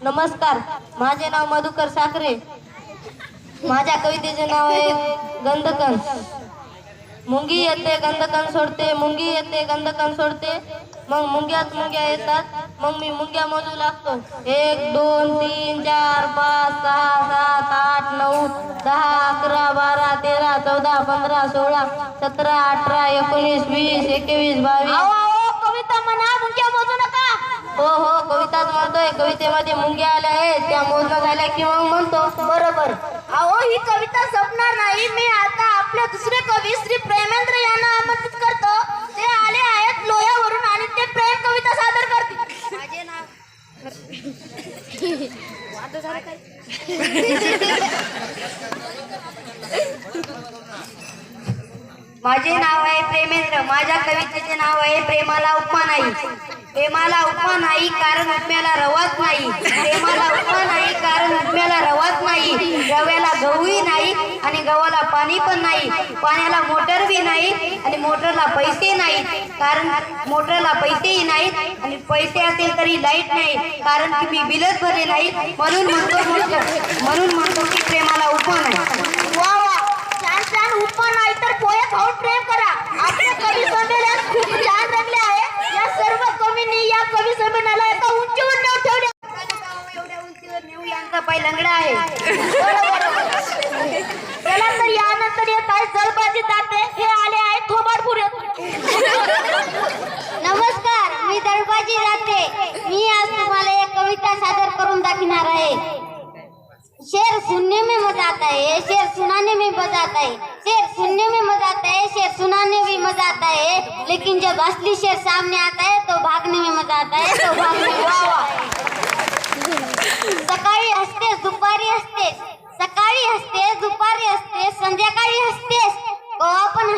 नमस्कार. माझे नाव मधुकर साखरे. माझ्या कवितेचे नाव आहे गंधकन. मुंगी येते गंधकन सोडते मुंगी येते गंधकन सोडते. मग मुंग्यात मुंग्या येतात मग मी मुंग्या मोजू लागतो. एक दोन तीन चार पाच सहा सात आठ नऊ दहा अकरा बारा तेरा चौदा पंधरा सोळा सतरा अठरा एकोणीस वीस एकवीस बावीस कविता म्हणा मुंग्या मोजू नका हो हो कविताच म्हणतोय. कवितेमध्ये मुंग्या आल्या आहेत. त्या मोजणं झाल्या की मग म्हणतो बरोबर. अहो ही कविता संपणार नाही. मी आता आपले दुसरे कवी श्री प्रेमेंद्र यांना आमंत्रित करतो. ते आले आहेत लोह्यावरून आणि ते प्रेम कविता सादर करतील. माझे नाव माझे नाव आहे प्रेमेंद्र. माझ्या कवितेचे नाव आहे प्रेमाला उपमा नाही. प्रेमाला उपमा नाही कारण उपम्याला रवाच नाही. प्रेमाला उपमा नाही कारण उपम्याला रवाच नाही. रव्याला गहूही नाही आणि गव्हाला पाणी पण नाही. पाण्याला मोटर बी नाही आणि मोटरला पैसे नाही. कारण मोटरला पैसेही नाहीत आणि पैसे असेल तरी लाइट नाही. कारण की मी बिलच भरले नाही म्हणून म्हणतो म्हणून म्हणतो की माझा पाय लंगडा आहे. चला तर यानंतर येत आहे जलबाजी जाते हे आले आहे थोबाडपूर नमस्कार मी दळबाजी राहते मी आज तुम्हाला एक कविता सादर करून दाखवणार आहे. शेर सुनने में मजा आता है शेर सुनाने में मजा आता है. शेर सुनने में मजा आता है शेर सुनाने में मजा आता है. लेकिन जब असली शेर सामने आता है तो भागने में मजा आता है तो भागने में मजा सकाळी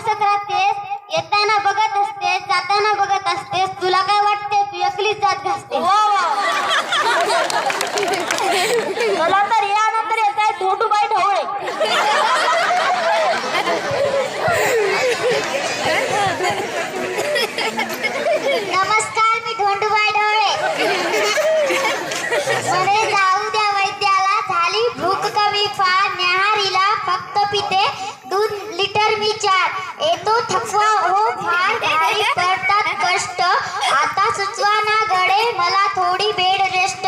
दिसत राहतेस येताना बघत असतेस जाताना बघत असतेस तुला काय वाटते तू एकलीच जात घासते हो, चला तर यानंतर येत आहे धोंडूबाई ढवळे नमस्कार मी धोंडूबाई डोळे मरे जाऊ द्या वैद्याला झाली भूक कमी फार न्याहारीला फक्त पिते दूध लिटर मी चार येतो थकवा हो फार भारी पडतात कष्ट आता सुचवा ना गडे मला थोडी बेड रेस्ट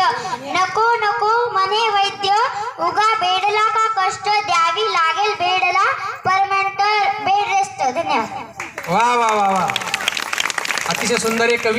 नको नको मने वैद्य उगा बेडला का कष्ट द्यावी लागेल बेडला परमनंट बेड रेस्ट धन्यवाद वा वा वा वा. अतिशय सुंदर एक कवी